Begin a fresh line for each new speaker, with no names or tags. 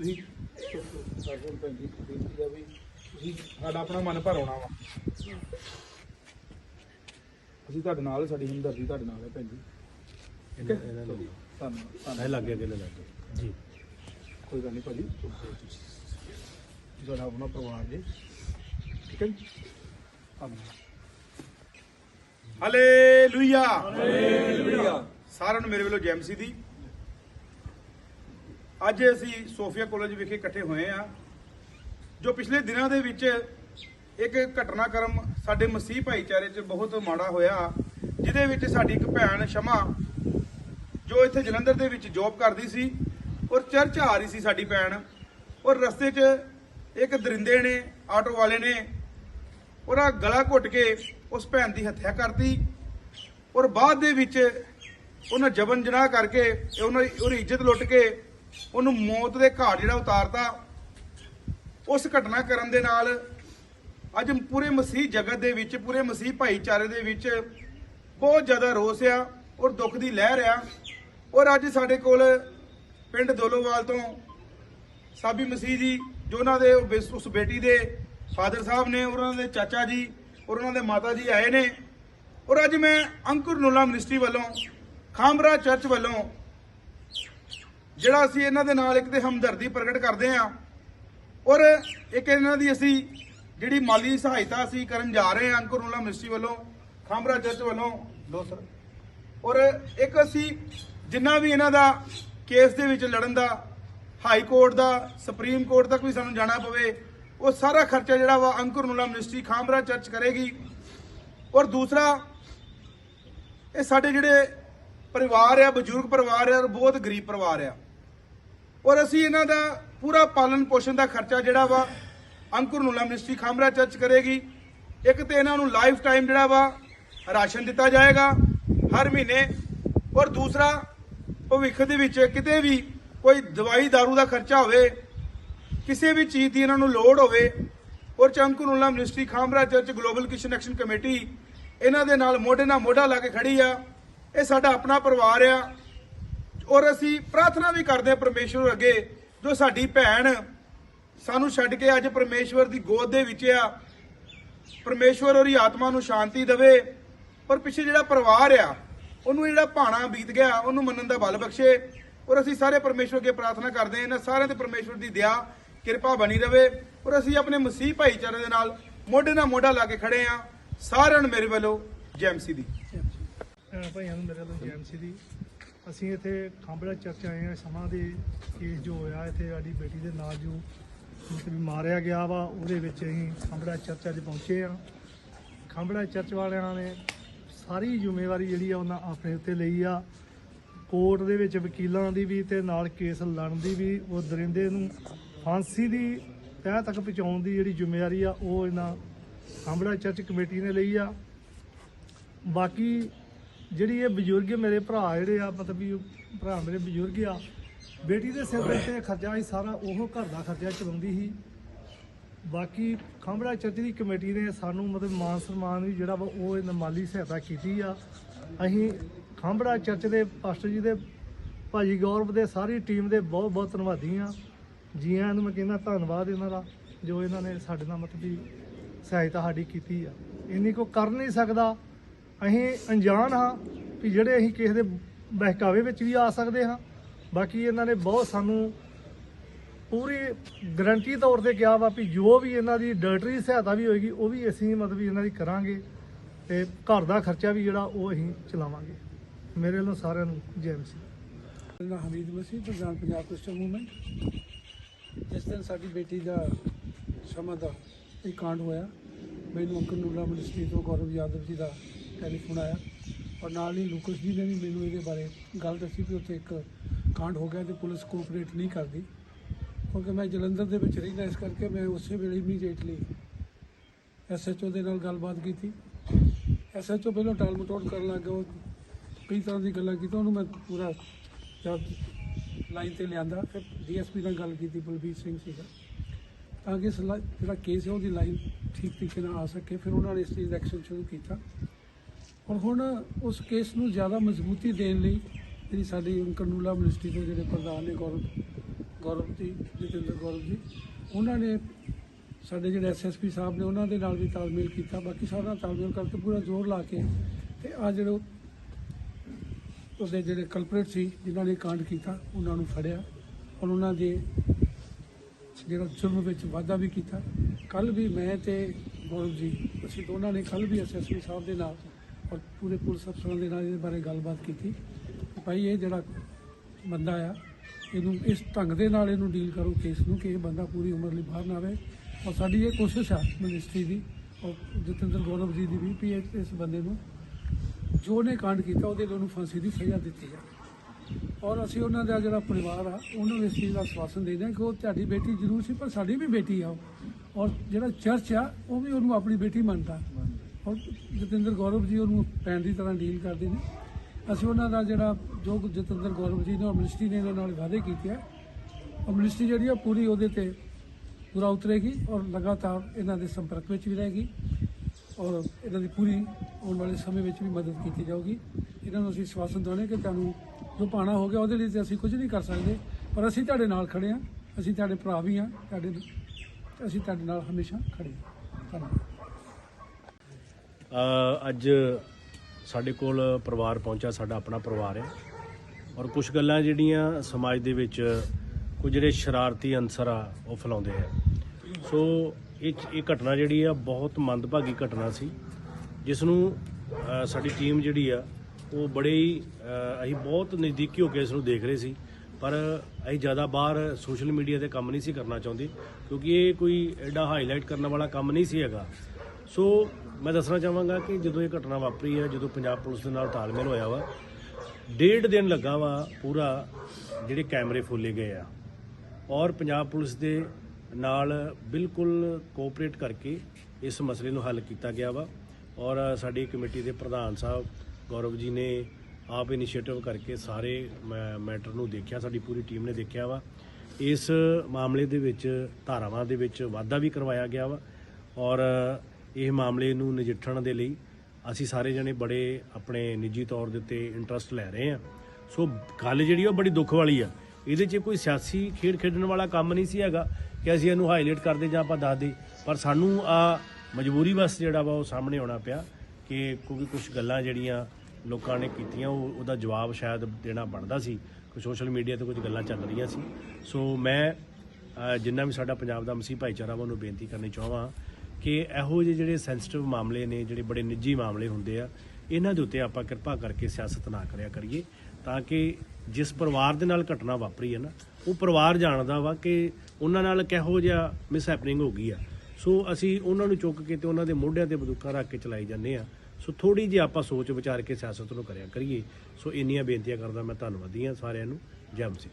ਤੁਸੀਂ ਸਾਡੇ ਭੈਣ ਜੀ ਬੇਨਤੀ ਆ ਵੀ ਤੁਸੀਂ ਸਾਡਾ ਆਪਣਾ ਮਨ ਭਰਾਉਣਾ ਵਾ। ਅਸੀਂ ਤੁਹਾਡੇ ਨਾਲ ਸਾਡੀ ਹਮਦਰਦੀ ਤੁਹਾਡੇ ਨਾਲ ਹੈ ਭੈਣ ਜੀ। ਠੀਕ ਹੈ? ਧੰਨਵਾਦ ਧੰਨਵਾਦ।
ਲੱਗੇ ਅੱਗੇ ਲੱਗੇ ਜੀ।
ਕੋਈ ਗੱਲ ਨਹੀਂ ਭਾਜੀ। ਤੁਹਾਡਾ ਆਪਣਾ ਪਰਿਵਾਰ ਜੀ। ਠੀਕ ਹੈ ਜੀ? ਧੰਨਵਾਦ। ਹਾਲੇਲੂਇਆ। ਹਾਲੇਲੂਇਆ। ਸਾਰਿਆਂ ਨੂੰ ਮੇਰੇ ਵੱਲੋਂ ਜੈਮਸੀ ਦੀ ਅੱਜ ਅਸੀਂ ਸੋਫੀਆ ਕਾਲਜ ਵਿਖੇ ਇਕੱਠੇ ਹੋਏ ਆ ਜੋ ਪਿਛਲੇ ਦਿਨਾਂ ਦੇ ਵਿੱਚ ਇੱਕ ਘਟਨਾਕ੍ਰਮ ਸਾਡੇ ਮਸੀਹ ਭਾਈਚਾਰੇ 'ਚ ਬਹੁਤ ਮਾੜਾ ਹੋਇਆ, ਜਿਹਦੇ ਵਿੱਚ ਸਾਡੀ ਇੱਕ ਭੈਣ ਸ਼ਮਾ ਜੋ ਇੱਥੇ ਜਲੰਧਰ ਦੇ ਵਿੱਚ ਜੌਬ ਕਰਦੀ ਸੀ, ਔਰ ਚਰਚ ਆ ਰਹੀ ਸੀ ਸਾਡੀ ਭੈਣ, ਔਰ ਰਸਤੇ 'ਚ ਇੱਕ ਦਰਿੰਦੇ ਨੇ, ਆਟੋ ਵਾਲੇ ਨੇ ਉਹਦਾ ਗਲਾ ਘੁੱਟ ਕੇ ਉਸ ਭੈਣ ਦੀ ਹੱਤਿਆ ਕਰਤੀ, ਔਰ ਬਾਅਦ ਦੇ ਵਿੱਚ ਉਹਨਾਂ ਜਬਨ ਜਨਾਹ ਕਰਕੇ, ਉਹਨਾਂ ਦੀ ਉਹਦੀ ਇੱਜ਼ਤ ਲੁੱਟ ਕੇ ਉਹਨੂੰ ਮੌਤ ਦੇ ਘਾਟ ਜਿਹੜਾ ਉਤਾਰਤਾ, ਉਸ ਘਟਨਾ ਕਰਨ ਦੇ ਨਾਲ ਅੱਜ ਪੂਰੇ ਮਸੀਹ ਜਗਤ ਦੇ ਵਿੱਚ, ਪੂਰੇ ਮਸੀਹ ਭਾਈਚਾਰੇ ਦੇ ਵਿੱਚ ਬਹੁਤ ਜ਼ਿਆਦਾ ਰੋਸ ਆ ਔਰ ਦੁੱਖ ਦੀ ਲਹਿਰ ਆ। ਔਰ ਅੱਜ ਸਾਡੇ ਕੋਲ ਪਿੰਡ ਦੋਲੋਵਾਲ ਤੋਂ ਸਾਬੀ ਮਸੀਹ ਜੀ, ਜੋ ਉਹਨਾਂ ਦੇ ਉਸ ਬੇਟੀ ਦੇ ਫਾਦਰ ਸਾਹਿਬ ਨੇ, ਔਰ ਉਹਨਾਂ ਦੇ ਚਾਚਾ ਜੀ, ਔਰ ਉਹਨਾਂ ਦੇ ਮਾਤਾ ਜੀ ਆਏ ਨੇ। ਔਰ ਅੱਜ ਮੈਂ ਅੰਕੁਰ ਨੂਲਾ ਮਿਨਿਸਟਰੀ ਵੱਲੋਂ ਖਾਮਰਾ ਚਰਚ ਵੱਲੋਂ ਜਿਹੜਾ ਅਸੀਂ ਇਹਨਾਂ ਦੇ ਨਾਲ ਇੱਕ ਤੇ ਹਮਦਰਦੀ ਪ੍ਰਗਟ ਕਰਦੇ ਹਾਂ ਔਰ ਇੱਕ ਇਹਨਾਂ ਦੀ ਅਸੀਂ ਜਿਹੜੀ ਮਾਲੀ ਸਹਾਇਤਾ ਅਸੀਂ ਕਰਨ ਜਾ ਰਹੇ ਹਾਂ ਅੰਕੁਰ ਨੂਲਾ ਮਿਨਿਸਟਰੀ ਵੱਲੋਂ ਖਾਮਰਾ ਚਰਚ ਵੱਲੋਂ ਲੋ ਸਰ। ਔਰ ਇੱਕ ਅਸੀਂ ਜਿੰਨਾ ਵੀ ਇਹਨਾਂ ਦਾ ਕੇਸ ਦੇ ਵਿੱਚ ਲੜਨ ਦਾ ਹਾਈ ਕੋਰਟ ਦਾ ਸੁਪਰੀਮ ਕੋਰਟ ਤੱਕ ਵੀ ਸਾਨੂੰ ਜਾਣਾ ਪਵੇ ਉਹ ਸਾਰਾ ਖਰਚਾ ਜਿਹੜਾ ਵਾ ਅੰਕੁਰ ਨੂਲਾ ਮਿਨਿਸਟਰੀ ਖਾਮਰਾ ਚਰਚ ਕਰੇਗੀ। ਔਰ ਦੂਸਰਾ ਇਹ ਸਾਡੇ ਜਿਹੜੇ ਪਰਿਵਾਰ ਆ ਬਜ਼ੁਰਗ ਪਰਿਵਾਰ ਆ ਔਰ ਬਹੁਤ ਗਰੀਬ ਪਰਿਵਾਰ ਆ ਔਰ ਅਸੀਂ ਇਹਨਾਂ ਦਾ ਪੂਰਾ ਪਾਲਣ ਪੋਸ਼ਣ ਦਾ ਖਰਚਾ ਜਿਹੜਾ ਵਾ ਅੰਕੁਰ ਨੂਲਾ ਮਿਨਿਸਟਰੀ ਖਾਮਰਾ ਚਰਚ ਕਰੇਗੀ। ਇੱਕ ਤੇ ਇਹਨਾਂ ਨੂੰ ਲਾਈਫ ਟਾਈਮ ਜਿਹੜਾ ਵਾ ਰਾਸ਼ਨ ਦਿੱਤਾ ਜਾਏਗਾ ਹਰ ਮਹੀਨੇ ਔਰ ਦੂਸਰਾ, ਭਵਿੱਖ ਦੇ ਵਿੱਚ ਕਿਤੇ ਵੀ ਕੋਈ ਦਵਾਈ ਦਾਰੂ ਦਾ ਖਰਚਾ ਹੋਵੇ, ਕਿਸੇ ਵੀ ਚੀਜ਼ ਦੀ ਇਹਨਾਂ ਨੂੰ ਲੋੜ ਹੋਵੇ, ਔਰ ਚੰਕੂ ਨੂਲਾ ਮਿਨਿਸਟਰੀ ਖਾਮਰਾ church global Kishan action committee ਇਹਨਾਂ ਦੇ ਨਾਲ ਮੋਢੇ ਨਾਲ ਮੋਢਾ ਲਾ ਕੇ ਖੜੀ ਆ। ਇਹ ਸਾਡਾ ਆਪਣਾ ਪਰਿਵਾਰ ਆ। ਔਰ ਅਸੀਂ ਪ੍ਰਾਰਥਨਾ ਵੀ ਕਰਦੇ ਹਾਂ ਪਰਮੇਸ਼ਵਰ ਅੱਗੇ, ਜੋ ਸਾਡੀ ਭੈਣ ਸਾਨੂੰ ਛੱਡ ਕੇ ਅੱਜ ਪਰਮੇਸ਼ਵਰ ਦੀ ਗੋਦ ਦੇ ਵਿੱਚ ਆ। ਪਰਮੇਸ਼ਵਰ ਉਹਦੀ ਆਤਮਾ ਨੂੰ ਸ਼ਾਂਤੀ ਦੇਵੇ, ਪਰ ਪਿੱਛੇ ਜਿਹੜਾ ਪਰਿਵਾਰ ਆ, ਉਹਨੂੰ ਜਿਹੜਾ ਭਾਣਾ ਬੀਤ ਗਿਆ, ਉਹਨੂੰ ਮੰਨਣ ਦਾ ਬਲ ਬਖਸ਼ੇ। ਔਰ ਅਸੀਂ ਸਾਰੇ ਪਰਮੇਸ਼ਵਰ ਅੱਗੇ ਪ੍ਰਾਰਥਨਾ ਕਰਦੇ ਹਾਂ, ਇਹਨਾਂ ਸਾਰਿਆਂ ਤੇ ਪਰਮੇਸ਼ਵਰ ਦੀ ਦਇਆ, ਕਿਰਪਾ ਬਣੀ ਰਵੇ। ਔਰ ਅਸੀਂ ਆਪਣੇ ਮਸੀਹ ਭਾਈਚਾਰੇ ਦੇ ਨਾਲ ਮੋਢੇ ਨਾਲ ਮੋਢਾ ਲਾ ਕੇ ਖੜੇ ਆ ਸਾਰਿਆਂ ਨੂੰ ਮੇਰੇ ਵੱਲੋਂ ਜੈਮਸੀ ਦੀ।
ਭਾਈਆਂ ਨੂੰ ਮੇਰੇ ਵੱਲੋਂ ਜੈਮਸੀ ਦੀ। ਅਸੀਂ ਇੱਥੇ ਖਾਂਬੜਾ ਚਰਚ ਆਏ ਹਾਂ, ਸਮਾਂ ਦੇ ਕੇਸ ਜੋ ਹੋਇਆ, ਇੱਥੇ ਸਾਡੀ ਬੇਟੀ ਦੇ ਨਾਲ ਜੋ ਮਤਲਬ ਮਾਰਿਆ ਗਿਆ ਵਾ, ਉਹਦੇ ਵਿੱਚ ਅਸੀਂ ਖਾਂਬੜਾ ਚਰਚ ਅੱਜ ਪਹੁੰਚੇ ਆ ਖਾਂਬੜਾ ਚਰਚ ਵਾਲਿਆਂ ਨੇ ਸਾਰੀ ਜ਼ਿੰਮੇਵਾਰੀ ਜਿਹੜੀ ਆ ਉਹਨਾਂ ਆਪਣੇ ਉੱਤੇ ਲਈ ਆ। ਕੋਰਟ ਦੇ ਵਿੱਚ ਵਕੀਲਾਂ ਦੀ ਵੀ ਤੇ ਨਾਲ ਕੇਸ ਲੜਨ ਦੀ ਵੀ, ਉਹ ਦਰਿੰਦੇ ਨੂੰ ਫਾਂਸੀ ਦੀ ਤਹਿ ਤੱਕ ਪਹੁੰਚਾਉਣ ਦੀ ਜਿਹੜੀ ਜ਼ਿੰਮੇਵਾਰੀ ਆ, ਉਹ ਇਹਨਾਂ ਖਾਂਬੜਾ ਚਰਚ ਕਮੇਟੀ ਨੇ ਲਈ ਆ। ਬਾਕੀ ਜਿਹੜੀ ਇਹ ਬਜ਼ੁਰਗ ਮੇਰੇ ਭਰਾ ਜਿਹੜੇ ਆ, ਮਤਲਬ ਵੀ ਭਰਾ ਮੇਰੇ ਬਜ਼ੁਰਗ ਆ, ਬੇਟੀ ਦੇ ਸਿਰ ਤੇ ਖਰਚਾ ਹੀ ਸਾਰਾ, ਉਹ ਘਰ ਦਾ ਖਰਚਾ ਚਲਾਉਂਦੀ ਸੀ। ਬਾਕੀ ਖਾਂਬੜਾ ਚਰਚ ਦੀ ਕਮੇਟੀ ਨੇ ਸਾਨੂੰ ਮਤਲਬ ਮਾਨ ਸਨਮਾਨ ਵੀ ਜਿਹੜਾ ਵਾ, ਉਹ ਇਹਨਾਂ ਮਾਲੀ ਸਹਾਇਤਾ ਕੀਤੀ ਆ। ਅਸੀਂ ਖਾਂਬੜਾ ਚਰਚ ਦੇ ਪਾਸਟਰ ਜੀ ਦੇ, ਭਾਜੀ ਗੌਰਵ ਦੇ, ਸਾਰੀ ਟੀਮ ਦੇ ਬਹੁਤ ਬਹੁਤ ਧੰਨਵਾਦੀ ਆ। ਜੀ ਆਇਆਂ ਨੂੰ ਮੈਂ ਕਹਿੰਦਾ ਧੰਨਵਾਦ ਇਹਨਾਂ ਦਾ, ਜੋ ਇਹਨਾਂ ਨੇ ਸਾਡੇ ਨਾਲ ਮਤਲਬ ਵੀ ਸਹਾਇਤਾ ਸਾਡੀ ਕੀਤੀ ਆ। ਇੰਨੀ ਕੋ ਕਰ ਨਹੀਂ ਸਕਦਾ। ਅਸੀਂ ਅਣਜਾਣ ਹਾਂ ਕਿ ਜਿਹੜੇ ਅਸੀਂ ਕਿਸੇ ਦੇ ਬਹਿਕਾਵੇ ਵਿੱਚ ਵੀ ਆ ਸਕਦੇ ਹਾਂ। ਬਾਕੀ ਇਹਨਾਂ ਨੇ ਬਹੁਤ ਸਾਨੂੰ ਪੂਰੀ ਗਰੰਟੀ ਤੌਰ ਤੇ ਕਿਹਾ ਵਾ ਵੀ ਜੋ ਵੀ ਇਹਨਾਂ ਦੀ ਡਾਕਟਰੀ ਸਹਾਇਤਾ ਵੀ ਹੋਏਗੀ, ਉਹ ਵੀ ਅਸੀਂ ਮਤਲਬ ਇਹਨਾਂ ਦੀ ਕਰਾਂਗੇ ਤੇ ਘਰ ਦਾ ਖਰਚਾ ਵੀ ਜਿਹੜਾ ਉਹ ਅਸੀਂ ਚਲਾਵਾਂਗੇ। ਮੇਰੇ ਵੱਲੋਂ ਸਾਰਿਆਂ ਨੂੰ ਜੈ ਮਸੀਹ
ਮੇਰਾ ਨਾਮ ਹਮੀਦ ਮਸੀਹ ਪ੍ਰਧਾਨ ਪੰਜਾਬ ਕ੍ਰਿਸਚਨ ਮੂਵਮੈਂਟ। ਜਿਸ ਦਿਨ ਸਾਡੀ ਬੇਟੀ ਦਾ ਸ਼ਮਾ ਦਾ ਇਹ ਕਾਂਡ ਹੋਇਆ। ਮੈਨੂੰ ਅੰਕਲ ਨੂਰਾ ਮਿਨਿਸਟਰੀ ਤੋਂ ਗੌਰਵ ਯਾਦਵ ਜੀ ਦਾ ਟੈਲੀਫੋਨ ਆਇਆ ਔਰ ਨਾਲ ਹੀ ਲੂਕਸ ਜੀ ਨੇ ਵੀ ਮੈਨੂੰ ਇਹਦੇ ਬਾਰੇ ਗੱਲ ਦੱਸੀ ਵੀ ਉੱਥੇ ਇੱਕ ਕਾਂਡ ਹੋ ਗਿਆ ਤੇ ਪੁਲਿਸ ਕੋਆਪਰੇਟ ਨਹੀਂ ਕਰਦੀ ਕਿਉਂਕਿ ਮੈਂ ਜਲੰਧਰ ਦੇ ਵਿੱਚ ਰਹਿੰਦਾ, ਇਸ ਕਰਕੇ ਮੈਂ ਉਸੇ ਵੇਲੇ ਇਮੀਡੀਏਟਲੀ ਐਸਐਚਓ ਦੇ ਨਾਲ ਗੱਲਬਾਤ ਕੀਤੀ। ਐਸਐਚਓ ਪਹਿਲਾਂ ਟਾਲ ਮਟੋਲ ਕਰਨ ਲੱਗ ਗਿਆ, ਉਹ ਕਈ ਤਰ੍ਹਾਂ ਦੀ ਗੱਲਾਂ ਕੀਤੀਆਂ, ਉਹਨੂੰ ਮੈਂ ਪੂਰਾ ਜਦ ਲਾਈਨ ਤੇ ਲਿਆਂਦਾ, ਫਿਰ ਡੀਐਸਪੀ ਨਾਲ ਗੱਲ ਕੀਤੀ, ਬਲਬੀਰ ਸਿੰਘ ਸੀਗਾ। ਤਾਂ ਕਿ ਇਸ ਜਿਹੜਾ ਕੇਸ ਹੈ ਉਹਦੀ ਲਾਈਨ ਠੀਕ ਤਰੀਕੇ ਨਾਲ ਆ ਸਕੇ, ਫਿਰ ਉਹਨਾਂ ਨੇ ਇਸ ਚੀਜ਼ ਦਾ ਐਕਸ਼ਨ ਸ਼ੁਰੂ ਕੀਤਾ। ਔਰ ਹੁਣ ਉਸ ਕੇਸ ਨੂੰ ਜ਼ਿਆਦਾ ਮਜ਼ਬੂਤੀ ਦੇਣ ਲਈ ਜਿਹੜੀ ਸਾਡੀ ਕਾਨੂੰਨਾ ਮਿਨਿਸਟਰੀ ਦੇ ਜਿਹੜੇ ਪ੍ਰਧਾਨ ਨੇ ਗੌਰਵ ਗੌਰਵ ਜੀ, ਜਤਿੰਦਰ ਗੌਰਵ ਜੀ, ਉਹਨਾਂ ਨੇ ਸਾਡੇ ਜਿਹੜੇ ਐਸਐਸਪੀ ਸਾਹਿਬ ਨੇ ਉਹਨਾਂ ਦੇ ਨਾਲ ਵੀ ਤਾਲਮੇਲ ਕੀਤਾ, ਬਾਕੀ ਸਾਰਿਆਂ ਨਾਲ ਤਾਲਮੇਲ ਕਰਕੇ ਪੂਰਾ ਜ਼ੋਰ ਲਾ ਕੇ ਤੇ ਆ ਜਿਹੜੇ ਉਹਦੇ ਜਿਹੜੇ ਕਲਪਰੇਟ ਸੀ, ਜਿਨ੍ਹਾਂ ਨੇ ਕਾਂਡ ਕੀਤਾ, ਉਹਨਾਂ ਨੂੰ ਫੜਿਆ ਔਰ ਉਹਨਾਂ ਦੇ ਜਿਹੜਾ ਜ਼ੁਲਮ ਵਿੱਚ ਵਾਧਾ ਵੀ ਕੀਤਾ। ਕੱਲ ਵੀ ਮੈਂ ਤੇ ਗੌਰਵ ਜੀ, ਅਸੀਂ ਦੋਨਾਂ ਨੇ ਕੱਲ ਵੀ ਐਸਐਸਪੀ ਸਾਹਿਬ ਦੇ ਨਾਲ ਔਰ ਪੂਰੇ ਪੁਲਿਸ ਅਫਸਰਾਂ ਦੇ ਨਾਲ ਇਹਦੇ ਬਾਰੇ ਗੱਲਬਾਤ ਕੀਤੀ। ਭਾਈ, ਇਹ ਜਿਹੜਾ ਬੰਦਾ ਆ, ਇਹਨੂੰ ਇਸ ਢੰਗ ਦੇ ਨਾਲ ਇਹਨੂੰ ਡੀਲ ਕਰੋ ਕੇਸ ਨੂੰ ਕਿ ਇਹ ਬੰਦਾ ਪੂਰੀ ਉਮਰ ਲਈ ਬਾਹਰ ਨਾ ਰਹੇ। ਔਰ ਸਾਡੀ ਇਹ ਕੋਸ਼ਿਸ਼ ਆ ਮਿਨਿਸਟਰੀ ਦੀ, ਔਰ ਜਤਿੰਦਰ ਗੌਰਵ ਜੀ ਦੀ ਵੀ ਵੀ ਇਹ- ਇਸ ਬੰਦੇ ਨੂੰ ਜੋ ਨੇ ਕਾਂਡ ਕੀਤਾ, ਉਹਦੇ ਲਈ ਉਹਨੂੰ ਫਾਂਸੀ ਦੀ ਸਜ਼ਾ ਦਿੱਤੀ ਜਾਵੇ ਔਰ ਅਸੀਂ ਉਹਨਾਂ ਦਾ ਜਿਹੜਾ ਪਰਿਵਾਰ ਆ, ਉਹਨਾਂ ਨੂੰ ਇਸ ਚੀਜ਼ ਦਾ ਆਸ਼ਵਾਸਨ ਦੇ ਹਾਂ ਕਿ ਉਹ ਤੁਹਾਡੀ ਬੇਟੀ ਜ਼ਰੂਰ ਸੀ, ਪਰ ਸਾਡੀ ਵੀ ਬੇਟੀ ਆ ਉਹ। ਔਰ ਜਿਹੜਾ ਚਰਚ ਆ, ਉਹ ਵੀ ਉਹਨੂੰ ਆਪਣੀ ਬੇਟੀ ਮੰਨਦਾ। ਔਰ ਜਤਿੰਦਰ ਗੌਰਵ ਜੀ ਉਹਨੂੰ ਪੈਣ ਦੀ ਤਰ੍ਹਾਂ ਡੀਲ ਕਰਦੇ ਨੇ। ਅਸੀਂ ਉਹਨਾਂ ਦਾ ਜਿਹੜਾ ਜੋ ਜਤਿੰਦਰ ਗੌਰਵ ਜੀ ਨੇ ਔਰ ਮਿਨਿਸਟਰੀ ਨੇ ਇਹਨਾਂ ਨਾਲ ਵਾਅਦੇ ਕੀਤੇ ਆ। ਔਰ ਮਿਨਿਸਟਰੀ ਜਿਹੜੀ ਆ ਪੂਰੀ ਉਹਦੇ ਤੇ ਪੂਰਾ ਉਤਰੇਗੀ ਔਰ ਲਗਾਤਾਰ ਇਹਨਾਂ ਦੇ ਸੰਪਰਕ ਵਿੱਚ ਵੀ ਰਹੇਗੀ। ਔਰ ਇਹਨਾਂ ਦੀ ਪੂਰੀ ਆਉਣ ਵਾਲੇ ਸਮੇਂ ਵਿੱਚ ਵੀ ਮਦਦ ਕੀਤੀ ਜਾਊਗੀ। ਇਹਨਾਂ ਨੂੰ ਅਸੀਂ ਸਵਾਸਨ ਦਵਾਂਗੇ ਕਿ ਤੁਹਾਨੂੰ ਜੋ ਪਾਣਾ ਹੋ ਗਿਆ ਉਹਦੇ ਲਈ ਤੇ ਅਸੀਂ ਕੁਝ ਨਹੀਂ ਕਰ ਸਕਦੇ। ਪਰ ਅਸੀਂ ਤੁਹਾਡੇ ਨਾਲ ਖੜੇ ਹਾਂ ਅਸੀਂ ਤੁਹਾਡੇ ਭਰਾ ਵੀ ਹਾਂ ਤੁਹਾਡੇ ਅਸੀਂ ਤੁਹਾਡੇ ਨਾਲ ਹਮੇਸ਼ਾ ਖੜੇ ਹਾਂ ਧੰਨਵਾਦ।
ਅੱਜ ਸਾਡੇ ਕੋਲ ਪਰਿਵਾਰ ਪਹੁੰਚਾ ਸਾਡਾ ਆਪਣਾ ਪਰਿਵਾਰ ਹੈ। ਔਰ ਕੁਝ ਗੱਲਾਂ ਜਿਹੜੀਆਂ ਸਮਾਜ ਦੇ ਵਿੱਚ ਕੁਝ ਜਿਹੜੇ ਸ਼ਰਾਰਤੀ ਅੰਸਰ ਆ, ਉਹ ਫੈਲਾਉਂਦੇ ਆ। ਸੋ ਇਹ ਇਹ ਘਟਨਾ ਜਿਹੜੀ ਆ, ਬਹੁਤ ਮੰਦਭਾਗੀ ਘਟਨਾ ਸੀ। ਜਿਸ ਨੂੰ ਸਾਡੀ ਟੀਮ ਜਿਹੜੀ ਆ, ਉਹ ਬੜੇ ਹੀ ਅਸੀਂ ਬਹੁਤ ਨਜ਼ਦੀਕੀ ਹੋ ਕੇ ਇਸ ਨੂੰ ਦੇਖ ਰਹੇ ਸੀ। ਪਰ ਅਸੀਂ ਜ਼ਿਆਦਾ ਬਾਹਰ ਸੋਸ਼ਲ ਮੀਡੀਆ ਤੇ ਕੰਮ ਨਹੀਂ ਸੀ ਕਰਨਾ ਚਾਹੁੰਦੇ, ਕਿਉਂਕਿ ਇਹ ਕੋਈ ਐਡਾ ਹਾਈਲਾਈਟ ਕਰਨ ਵਾਲਾ ਕੰਮ ਨਹੀਂ ਸੀ ਹੈਗਾ। ਸੋ ਮੈਂ ਦੱਸਣਾ ਚਾਹਾਂਗਾ ਕਿ ਜਦੋਂ ਇਹ ਘਟਨਾ ਵਾਪਰੀ ਹੈ, ਜਦੋਂ ਪੰਜਾਬ ਪੁਲਿਸ ਦੇ ਨਾਲ ਤਾਲਮੇਲ ਹੋਇਆ ਵਾ, ਡੇਢ ਦਿਨ ਲੱਗਾ ਵਾ ਪੂਰਾ ਜਿਹੜੇ ਕੈਮਰੇ ਫੋਲੇ ਗਏ ਆ। ਔਰ ਪੰਜਾਬ ਪੁਲਿਸ ਦੇ ਨਾਲ ਬਿਲਕੁਲ ਕੋਆਪਰੇਟ ਕਰਕੇ ਇਸ ਮਸਲੇ ਨੂੰ ਹੱਲ ਕੀਤਾ ਗਿਆ ਵਾ। ਔਰ ਸਾਡੀ ਕਮੇਟੀ ਦੇ ਪ੍ਰਧਾਨ ਸਾਹਿਬ ਗੌਰਵ ਜੀ ਨੇ ਆਪ ਇਨੀਸ਼ੀਏਟਿਵ ਕਰਕੇ ਸਾਰੇ ਮੈਟਰ ਨੂੰ ਦੇਖਿਆ, ਸਾਡੀ ਪੂਰੀ ਟੀਮ ਨੇ ਦੇਖਿਆ ਵਾ। ਇਸ ਮਾਮਲੇ ਦੇ ਵਿੱਚ, ਧਾਰਾਵਾਂ ਦੇ ਵਿੱਚ ਵਾਧਾ ਵੀ ਕਰਵਾਇਆ ਗਿਆ ਵਾ। ਔਰ ਇਹ ਮਾਮਲੇ ਨੂੰ ਨਜਿੱਠਣ ਦੇ ਲਈ ਅਸੀਂ ਸਾਰੇ ਜਣੇ ਬੜੇ ਆਪਣੇ ਨਿੱਜੀ ਤੌਰ ਦੇ ਉੱਤੇ ਇੰਟਰਸਟ ਲੈ ਰਹੇ ਹਾਂ। ਸੋ ਗੱਲ ਜਿਹੜੀ ਉਹ ਬੜੀ ਦੁੱਖ ਵਾਲੀ ਆ। ਇਹਦੇ 'ਚ ਕੋਈ ਸਿਆਸੀ ਖੇਡ ਖੇਡਣ ਵਾਲਾ ਕੰਮ ਨਹੀਂ ਸੀ ਹੈਗਾ ਕਿ ਅਸੀਂ ਇਹਨੂੰ ਹਾਈਲਾਈਟ ਕਰਦੇ ਜਾਂ ਆਪਾਂ ਦੱਸਦੇ ਪਰ ਸਾਨੂੰ ਆ ਮਜਬੂਰੀ ਵਸ ਜਿਹੜਾ ਵਾ ਉਹ ਸਾਹਮਣੇ ਆਉਣਾ ਪਿਆ ਕਿ ਕਿਉਂਕਿ ਕੁਝ ਗੱਲਾਂ ਜਿਹੜੀਆਂ ਲੋਕਾਂ ਨੇ ਕੀਤੀਆਂ, ਉਹ ਉਹਦਾ ਜਵਾਬ ਸ਼ਾਇਦ ਦੇਣਾ ਬਣਦਾ ਸੀ। ਕਿ ਸੋਸ਼ਲ ਮੀਡੀਆ ਤੇ ਕੁਝ ਗੱਲਾਂ ਚੱਲ ਰਹੀਆਂ ਸੀ। ਸੋ ਮੈਂ ਜਿੰਨਾ ਵੀ ਸਾਡਾ ਪੰਜਾਬ ਦਾ ਮਸੀਹ ਭਾਈਚਾਰਾ ਵਾ, ਉਹਨੂੰ ਬੇਨਤੀ ਕਰਨੀ ਚਾਹਾਂ ਕਿ ਇਹੋ ਜਿਹੇ ਜਿਹੜੇ ਸੈਂਸਿਟਿਵ ਮਾਮਲੇ ਨੇ, ਜਿਹੜੇ ਬੜੇ ਨਿੱਜੀ ਮਾਮਲੇ ਹੁੰਦੇ ਆ, ਇਹਨਾਂ ਦੇ ਉੱਤੇ ਆਪਾਂ ਕਿਰਪਾ ਕਰਕੇ ਸਿਆਸਤ ਨਾ ਕਰਿਆ ਕਰੀਏ, ਤਾਂ ਕਿ ਜਿਸ ਪਰਿਵਾਰ ਦੇ ਨਾਲ ਘਟਨਾ ਵਾਪਰੀ ਹੈ ਨਾ, ਉਹ ਪਰਿਵਾਰ ਜਾਣਦਾ ਵਾ ਕਿ ਉਹਨਾਂ ਨਾਲ ਕਿਹੋ ਜਿਹਾ ਮਿਸ ਹੈਪਨਿੰਗ ਹੋ ਗਈ ਆ। ਸੋ ਅਸੀਂ ਉਹਨਾਂ ਨੂੰ ਚੁੱਕ ਕੇ ਤੇ ਉਹਨਾਂ ਦੇ ਮੋਢਿਆਂ ਤੇ ਬੰਦੂਕਾਂ ਰੱਖ ਕੇ ਚਲਾਈ ਜਾਂਦੇ ਆ। ਸੋ ਥੋੜੀ ਜਿਹੀ ਆਪਾਂ ਸੋਚ ਵਿਚਾਰ ਕੇ ਸਿਆਸਤ ਨੂੰ ਕਰਿਆ ਕਰੀਏ। ਸੋ ਇੰਨੀਆਂ ਬੇਨਤੀਆਂ ਕਰਦਾ ਮੈਂ ਧੰਨਵਾਦੀ ਹਾਂ ਸਾਰਿਆਂ ਨੂੰ। ਜੈ ਮਸੀਹ